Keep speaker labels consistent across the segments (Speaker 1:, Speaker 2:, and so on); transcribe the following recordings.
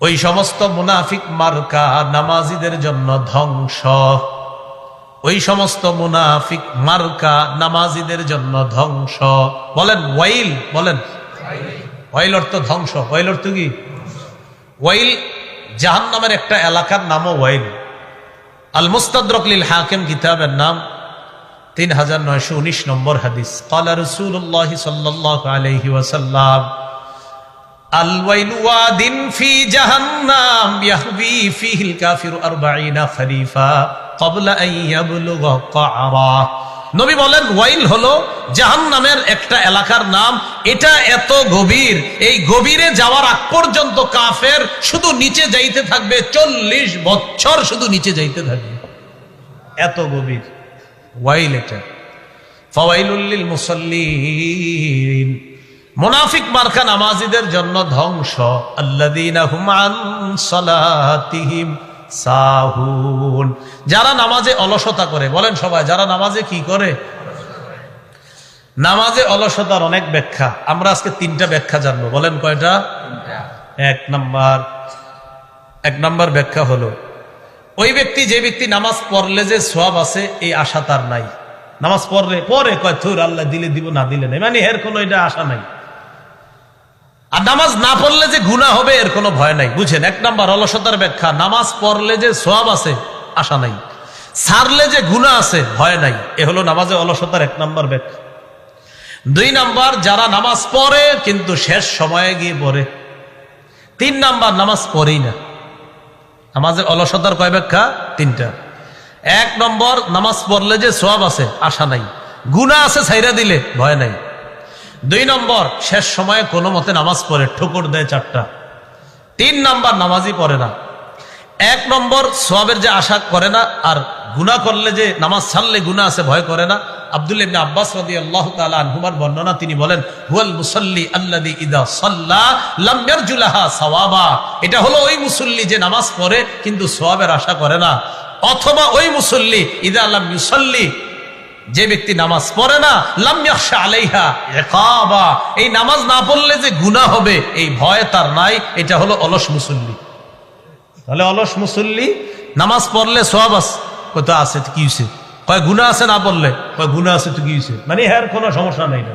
Speaker 1: ওই সমস্ত মুনাফিক মার্কা নামাজিদের জন্য ধ্বংস। ওই সমস্ত মুনাফিক মার্কা নামাজিদের জন্য ধ্বংস। বলেন ওয়াইল বলেন। ওয়াইল অর্থ ধ্বংস। ওয়াইল অর্থ কি? ওয়াইল জাহান নামের একটা এলাকার নামও ওয়াইল। আল মুস্তাদরকলিল হাকিম কিতাবের নাম তিন হাজার নয়শো উনিশ নম্বর হাদিস কালা রসুল্লাহ সাল্লাহ আলহি ওয়াসাল্লাম الويل واد في جهنم يهوي فيه الكافر أربعين خريفا قبل أن يبلغ قعرا নবী বলেন ওয়াইল হলো জাহান নামের একটা এলাকার নাম এটা এত গভীর এই গভীরে যাওয়ার আগ পর্যন্ত কাফের শুধু নিচে যাইতে থাকবে চল্লিশ বছর শুধু নিচে যাইতে থাকবে এত গভীর ওয়াইল এটা ফওয়াইলুল্লিল মুসল্লিন। মুনাফিক মার্কা নামাজিদের জন্য ধ্বংস। আল্লাযীনা হুম আন সালাতিহিম সাহুন। যারা নামাজে অলসতা করে বলেন সবাই যারা নামাজে কি করে? নামাজে অলসতার অনেক ব্যাখ্যা। আমরা আজকে তিনটা ব্যাখ্যা জানব। বলেন কয়টা? এক নাম্বার এক নাম্বার ব্যাখ্যা হলো ওই ব্যক্তি যে ব্যক্তি নামাজ পড়লে যে সোয়াব আছে, এই আশা তার নাই। নামাজ পড়লে পরে কয়, থুর, আল্লাহ দিলে দিব, না দিলে নাই। মানে এর কোনো এটা আশা নাই। আর নামাজ না পড়লে যে গুণা হবে, এর কোনো ভয় নাই। বুঝেন, এক নাম্বার অলসতার ব্যাখ্যা, নামাজ পড়লে যে সোয়াব আছে, আশা নাই। সারলে যে গুণা আছে, ভয় নাই। এ হলো নামাজে অলসতার এক নাম্বার ব্যাখ্যা। দুই নাম্বার, যারা নামাজ পড়ে, কিন্তু শেষ সময়ে গিয়ে পড়ে। তিন নাম্বার, নামাজ পড়েই না। নামাজের অলসতার কয় ব্যাখ্যা তিনটা। এক নম্বর, নামাজ পড়লে যে সোয়াব আছে, আশা নাই। গুণা আছে, ছাইরা দিলে ভয় নাই। দুই নম্বর, শেষ সময়ে কোনো মতে নামাজ পড়ে, ঠুকুর দেয় চারটা। তিন নম্বর, নামাজই পড়ে না। এক নম্বর সোয়াবের যে আশা করে না, আর গুণা করলে যে নামাজ ছাড়লে গুণা আছে, ভয় করে না। আব্দুল আব্বাস বর্ণনা, তিনি বলেন, হুয়াল সাওয়াবা। এটা হলো ওই মুসল্লি যে নামাজ পড়ে কিন্তু আশা করে না। অথবা ওই মুসল্লি, ইদা যে ব্যক্তি নামাজ পড়ে না, লাম ইয়াখশা আলাইহা ইকাবা। এই নামাজ না পড়লে যে গুনাহ হবে, এই ভয় তার নাই, এটা হলো অলস মুসল্লি। তাহলে অলস মুসল্লি, নামাজ পড়লে সব কত আছে, কি হয়েছে কয় গুণা আছে না বললে? কয় গুণা আছে তো কি হয়েছে মানে হ্যার কোনো সমস্যা নাই না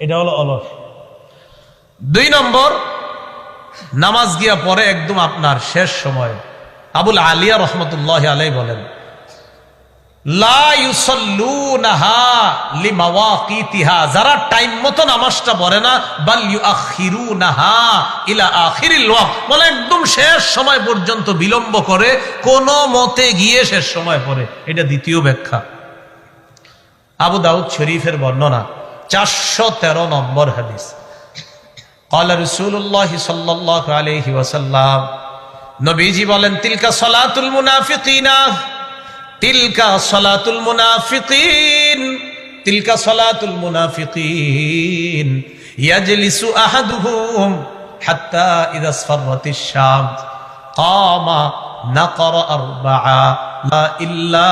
Speaker 1: এটা হলো অলস। দুই নম্বর, নামাজ গিয়া পরে একদম আপনার শেষ সময়। আবুল আলিয়া রহমতুল্লাহ আলাই বলেন যারা টাইম না মানে একদম শেষ সময় পর্যন্ত বিলম্ব করে, কোন মতে গিয়ে শেষ সময় পরে এটা দ্বিতীয় ব্যাখ্যা। আবু দাউদ শরীফের বর্ণনা, চারশো তেরো নম্বর হাদিস। কলা নবীজি বলেন, তিলকা সলাতুল মুনাফিকিনা। তিলকা সলাতুল মুনাফিকিন, তিলকা সলাতুল মুনাফিকিন, ইয়াজলিসু আহাদুহুম হাত্তা ইদা আসফাররাতিশ শামস কামা নাকরা আরবাআ, লা ইল্লা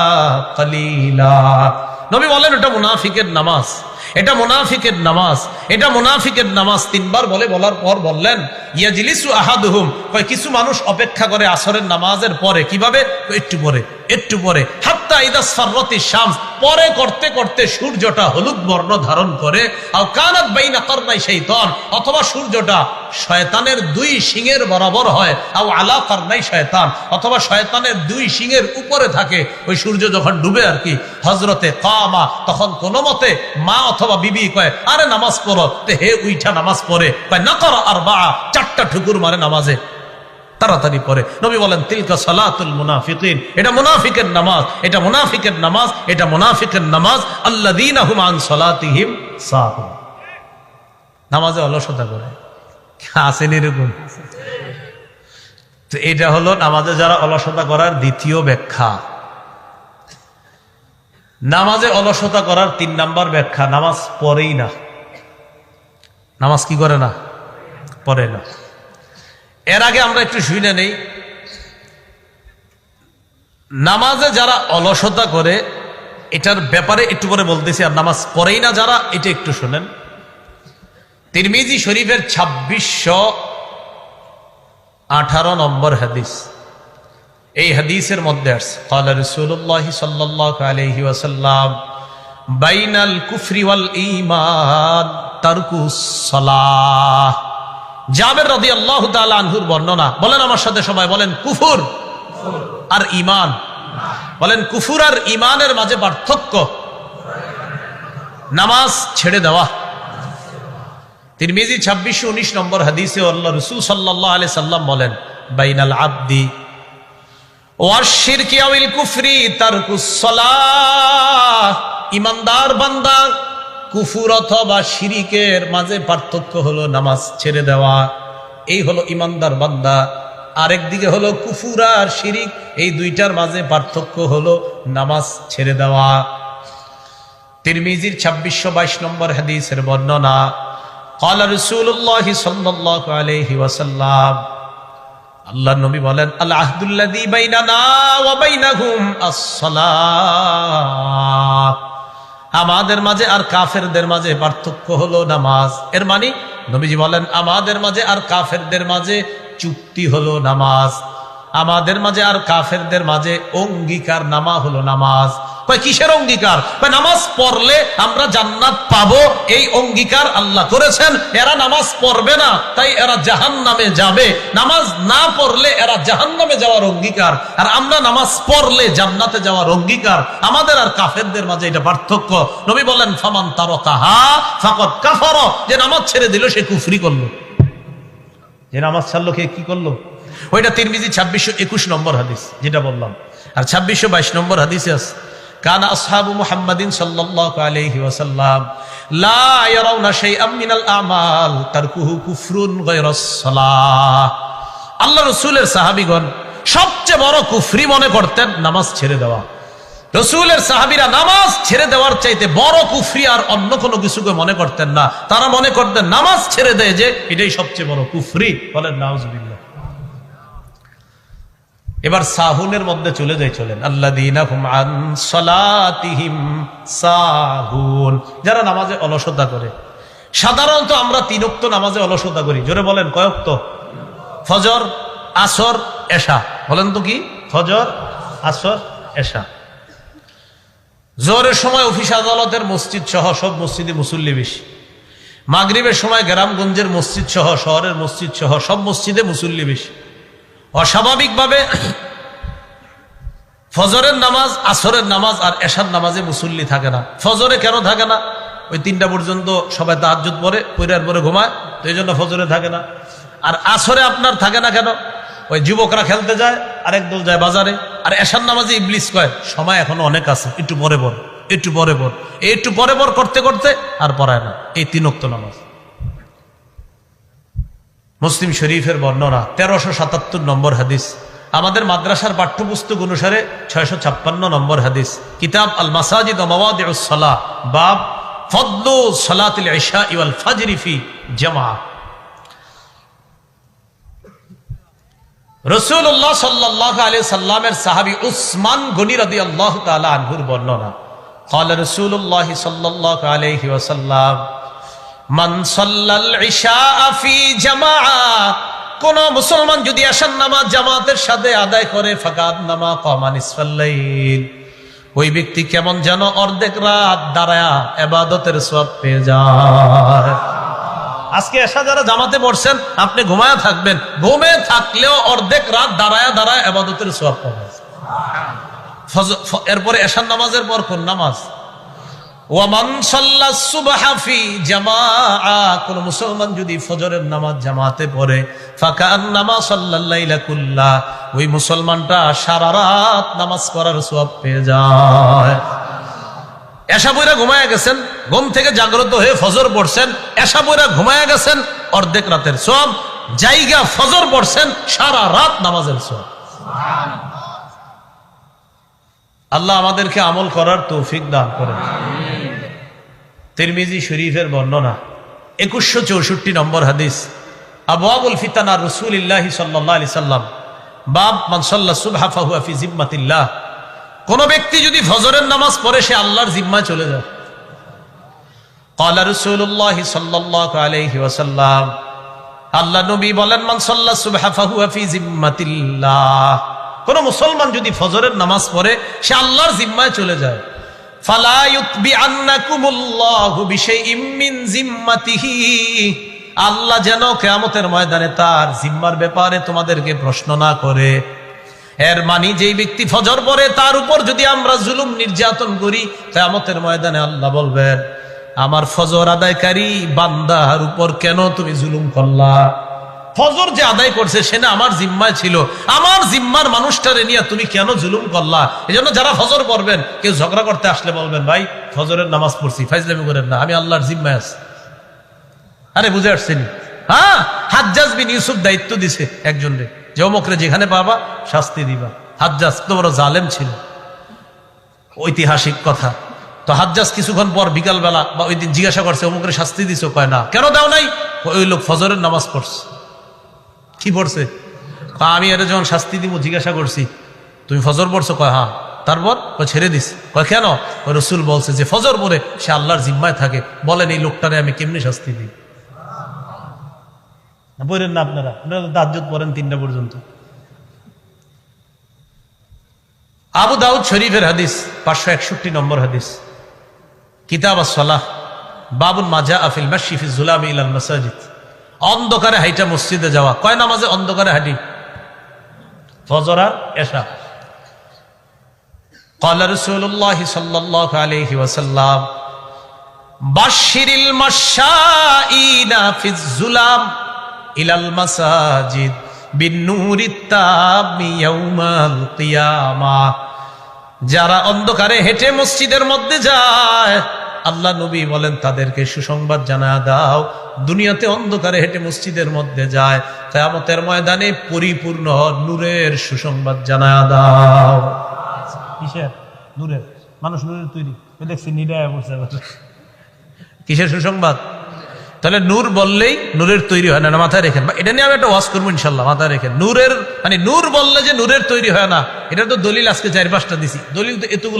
Speaker 1: কালিলা। নবী বলেন, এটা মুনাফিকের নামাজ, এটা মুনাফিকের নামাজ, এটা মুনাফিকের নামাজ। তিনবার বলে, বলার পর বললেন, ইয়াজলিসু আহাদুহুম, কয়, কিছু মানুষ অপেক্ষা করে আসরের নামাজের পরে, কীভাবে? একটু পরে। একটু পরে, হাত্তা ইদাস ফাররাতি শামস, পরে করতে করতে সূর্যটা হলুদ বর্ণ ধারণ করে, আও কানাত বাইনা কারনাই শাইতান, অথবা সূর্যটা শয়তানের দুই শিঙের বরাবর হয়, আও আলা কারনাই শয়তান অথবা শয়তানের দুই শিঙের উপরে থাকে, ওই সূর্য যখন ডুবে আর কি হজরতে কামা, তখন কোনো মতে মা অথবা বিবি কয়, আরে নামাজ পড়ো, তে হে উইঠা নামাজ পড়ে, কয়, না করো আর বা চারটা ঠুকুর মারে নামাজে। তাড়াতাড়ি পরে নবী বলেন, তিলকা সালাতুল মুনাফিকিন। এটা মুনাফিকের নামাজ, এটা মুনাফিকের নামাজ, এটা মুনাফিকের নামাজ। আল্লাযীনা হুম আন সালাতিহিম সাহুন। নামাজে অলসতা করে। আসেন এরকম। তো এটা হলো নামাজে যারা অলসতা করার দ্বিতীয় ব্যাখ্যা। নামাজে অলসতা করার তিন নাম্বার ব্যাখ্যা, নামাজ পড়েই না। নামাজ কি করে না? পড়ে না। এর আগে আমরা একটু শুনে নেই। নামাজে যারা অলসতা করে, এটার ব্যাপারে একটু পরে বলতেছি, আর নামাজ পড়েই না যারা, এটা একটু শোনেন। তিরমিজি শরীফের ছাব্বিশশো আঠারো নম্বর হাদিস। এই হাদিসের মধ্যে আসছে কাল রসুল্লাহ সাল্লাহ বাইনাল কুফরিওয়াল ইমান তারকুস জাবের রাদিয়াল্লাহু তাআলা আনহুর বর্ণনা। বলেন আমার সাথে সবাই, বলেন কুফর আর ঈমান। বলেন কুফুর আর ঈমানের মাঝে পার্থক্য। নামাজ ছেড়ে দেওয়া। ছাব্বিশশো উনিশ নম্বর হাদিসে আল্লাহ রসুল সাল্লাহ আলি সাল্লাম বলেন, বাইনাল আব্দি ওয়াশিরকি আউল কুফরি ইমানদার বান্দা কুফুর অথবা শিরিকের মাঝে পার্থক্য হলো নামাজ ছেড়ে দেওয়া এই হলো ইমানদার বান্দা আরেক দিকে হলো কুফুর আর শিরিক এই দুইটার মাঝে পার্থক্য হলো নামাজ ছেড়ে দেওয়া তিরমিজির ছাব্বিশশো বাইশ নম্বর হাদিসের বর্ণনা قال رسول الله صلى الله عليه وسلم আল্লাহ নবী বলেন আল আহদুল্লাযী বাইনানা ওয়া বাইনাহুম আস-সালাহ আমাদের মাঝে আর কাফেরদের মাঝে পার্থক্য হলো নামাজ। এর মানে নবীজি বলেন, আমাদের মাঝে আর কাফেরদের মাঝে চুক্তি হলো নামাজ। আমাদের মাঝে আর কাফেরদের মাঝে অঙ্গীকার নামা হলো নামাজ। কিসের অঙ্গীকার? নামাজ পড়লে আমরা জান্নাত পাবো, এই অঙ্গীকার আল্লাহ করেছেন। এরা নামাজ পড়বে না, তাই এরা জাহান নামে যাবে। নামাজ না পড়লে এরা জাহান নামে যাওয়ার অঙ্গীকার। আর আমরা নামাজ পড়লে জান্নাতে যাওয়ার অঙ্গীকার। আমাদের আর কাফেরদের মাঝে এটা পার্থক্য। নবী বলেন, ফামান তার কাহা ফাকত কাফার। যে নামাজ ছেড়ে দিল, সে কুফরি করল। যে নামাজ ছাড়লো কে কি করল? ওইটা তিরমিজি ছাব্বিশশো একুশ নম্বর হাদিস, যেটা বললাম। আর ছাব্বিশশো বাইশ নম্বর হাদিসে আছে। কান আসহাবু মুহাম্মাদিন সাল্লাল্লাহু আলাইহি ওয়াসাল্লাম, লা ইয়ারাউনা শাইআম মিনাল আমাল তারকুহু কুফরুন গায়রাস সালাহ। আল্লাহ রাসূলের সাহাবীগণ সবচেয়ে বড় কুফরি মনে করতেন নামাজ ছেড়ে দেওয়া। রসুলের সাহাবিরা নামাজ ছেড়ে দেওয়ার চাইতে বড় কুফরি আর অন্য কোনো কিছুকে মনে করতেন না। তারা মনে করতেন, নামাজ ছেড়ে দেয় যে, এটাই সবচেয়ে বড় কুফরি। বলেন, নাউজুবিল্লাহ। এবার সাহুনের মধ্যে চলে যায় চলেন। সাহুন। যারা নামাজে অলসতা করে। সাধারণত আমরা তিনক্ত নামাজে অলসতা করি। জোরে বলেন কয়ক্ত ফজর, আসর, এশা। বলেন তো কি? ফজর, আসর, এশা। জোরের সময় অফিস আদালতের মসজিদ সহ সব মসজিদে মুসল্লি বেশি। মাগরিবের সময় গ্রামগঞ্জের মসজিদ সহ, শহরের মসজিদ সহ সব মসজিদে মুসল্লি বেশি। অস্বাভাবিকভাবে ফজরের নামাজ, আসরের নামাজ আর এশার নামাজে মুসল্লি থাকে না। ফজরে কেন থাকে না? ওই তিনটা পর্যন্ত সবাই তাহাজুত পরে পরিবার পরে ঘুমায়, তো এই জন্য ফজরে থাকে না। আর আসরে আপনার থাকে না কেন? ওই যুবকরা খেলতে যায় আর একদল যায় বাজারে, আর এশার নামাজে ইবলিস কয়, সময় এখনও অনেক আছে, একটু পরে পর একটু পরে পর একটু পরে পর করতে করতে আর পড়ায় না, এই তিনোক্ত নামাজ। মুসলিম শরীফের বর্ণনা তেরোশো সাতাত্তর নম্বর হাদিস আমাদের মাদ্রাসার পাঠ্যপুস্তক অনুসারে ছয়শো ছাপ্পান্ন নম্বর হাদিস কিতাব আল মাসাজিদ সালাহ বাব ফদ্লু সালাতিল ইশা ইওয়াল ফাজরিফি জামা রসুল্লাহ সাল্লাহ আলি সাল্লামের সাহাবি উসমান গনি রদি আল্লাহ তালা আনহুর বর্ণনা قال رسول الله صلى الله عليه وسلم কোন মুসলমান যদি আসার নামাজ জামাতের সাথে আদায় করে ফাকাদ নামা কমান ওই ব্যক্তি কেমন যেন অর্ধেক রাত দাঁড়ায়া এবাদতের সব পেয়ে যায়। আজকে এসা যারা জামাতে পড়ছেন, আপনি ঘুমায় থাকবেন। ঘুমে থাকলেও অর্ধেক রাত দাঁড়ায়া দাঁড়ায় এবাদতের সব পাবেন। এরপরে এশার নামাজের পর কোন নামাজ? ওয়ামান সাল্লা সুবহাফি জামাআ, কোন মুসলমান যদি ফজরের নামাজ জামাতে পড়ে ফাঁকা সাল্লাল্লাইলা কুল্লা, ওই মুসলমানটা সারা রাত নামাজ পড়ার সওয়াব পেয়ে যায়। এসা বইরা ঘুমায়া গেছেন, ঘুম থেকে জাগ্রত হয়ে ফজর পড়ছেন এসা বইরা ঘুমায়া গেছেন, অর্ধেক রাতের সব জায়গা ফজর পড়ছেন, সারা রাত নামাজের সব আল্লাহ আমাদেরকে আমল করার তৌফিক দান করে তিরমিজি শরীফের বর্ণনা, একুশশো চৌষট্টি নম্বর হাদিস। আবুল ফিতানা রসুল ইল্লাহি সাল্লাম জিম্মাতিল্লাহ। কোন ব্যক্তি যদি ফজরের নামাজ পড়ে, সে আল্লাহর জিম্মায় চলে যায়। আল্লাহ নবী বলেন মানসাল্লা সুবহা কোন মুসলমান যদি ফজরের নামাজ পড়ে, সে আল্লাহর জিম্মায় চলে যায়। আল্লাহ যেন কিয়ামতের ময়দানে তার জিম্মার ব্যাপারে তোমাদেরকে প্রশ্ন না করে। এর মানি যেই ব্যক্তি ফজর পরে তার উপর যদি আমরা জুলুম নির্যাতন করি, কিয়ামতের ময়দানে আল্লাহ বলবেন, আমার ফজর আদায়কারী বান্দার উপর কেন তুমি জুলুম করলা? ফজর যে আদায় করছে, সে না আমার জিম্মায় ছিল। আমার জিম্মার মানুষটারে নিয়ে তুমি কেন জুলুম করলা? এই যারা ফজর পড়বেন, কেউ ঝগড়া করতে আসলে বলবেন, ভাই, ফজরের নামাজ পড়ছি ফাইজলামি করেন না, আমি আল্লাহর জিম্মায় আছি। আরে, বুঝে আসছেন? হ্যাঁ? হাজ্জাজ বিন ইউসুফ দায়িত্ব দিছে একজন রে যে অমুকরে যেখানে পাবা, শাস্তি দিবা। হাজ্জাজ তো বড় জালেম ছিল। ঐতিহাসিক কথা। তো হাজ্জাজ কিছুক্ষণ পর বিকালবেলা বা ওই দিন জিজ্ঞাসা করছে, অমুকের শাস্তি দিছো? কয়, না। কেন দাও নাই? ওই লোক ফজরের নামাজ পড়ছে। কি পড়ছে? আমি এটা যখন শাস্তি দিব, জিজ্ঞাসা করছি, তুমি ফজর পড়ছো? কয় হ্যাঁ। তারপর ও ছেড়ে দিস। কয়, কেন? ওই রসুল বলছে যে ফজর পরে সে আল্লাহর জিম্মায় থাকে। বলেন এই লোকটারে আমি কেমনি শাস্তি দিই? বলেন না আপনারা আপনারা দাজ্জত পড়েন তিনটা পর্যন্ত। আবু দাউদ শরীফের হাদিস, পাঁচশো একষট্টি নম্বর হাদিস। কিতাব সালাহ বাবুল মাজা আফিল মাশিফি জুলাম ইলাল মাসাজিদ। অন্ধকারে হাইটা মসজিদে যাওয়া কয় নামাজে অন্ধকারে হাঁটি ফজর আর এশা قال رسول الله صلى الله عليه وسلم بشر المشائين في الظلام إلى المساجد بالنور التام يوم القيامة যারা অন্ধকারে হেঁটে মসজিদের মধ্যে যায় আল্লাহ নবী বলেন তাদেরকে সুসংবাদ জানা দাও। দুনিয়াতে অন্ধকারে হেঁটে মসজিদের মধ্যে যায়। কেয়ামতের ময়দানে পরিপূর্ণ নূরের সুসংবাদ জানা দাও। কিসের? নূরের। মানুষ নূরের তৈরি। দেখছি নিরায় বসে। কিসের সুসংবাদ? তাহলে নূর বললেই নূরের তৈরি হয় না মাথায় রেখেন। বা এটা নিয়ে আমি একটা ওয়াজ করব ইনশাল্লাহ মাথায় রেখেন। নূরের মানে নূর বললে যে নূরের তৈরি হয় না এটা তো দলিল আজকে চার পাঁচটা দিছি। দলিল তো এতগুলো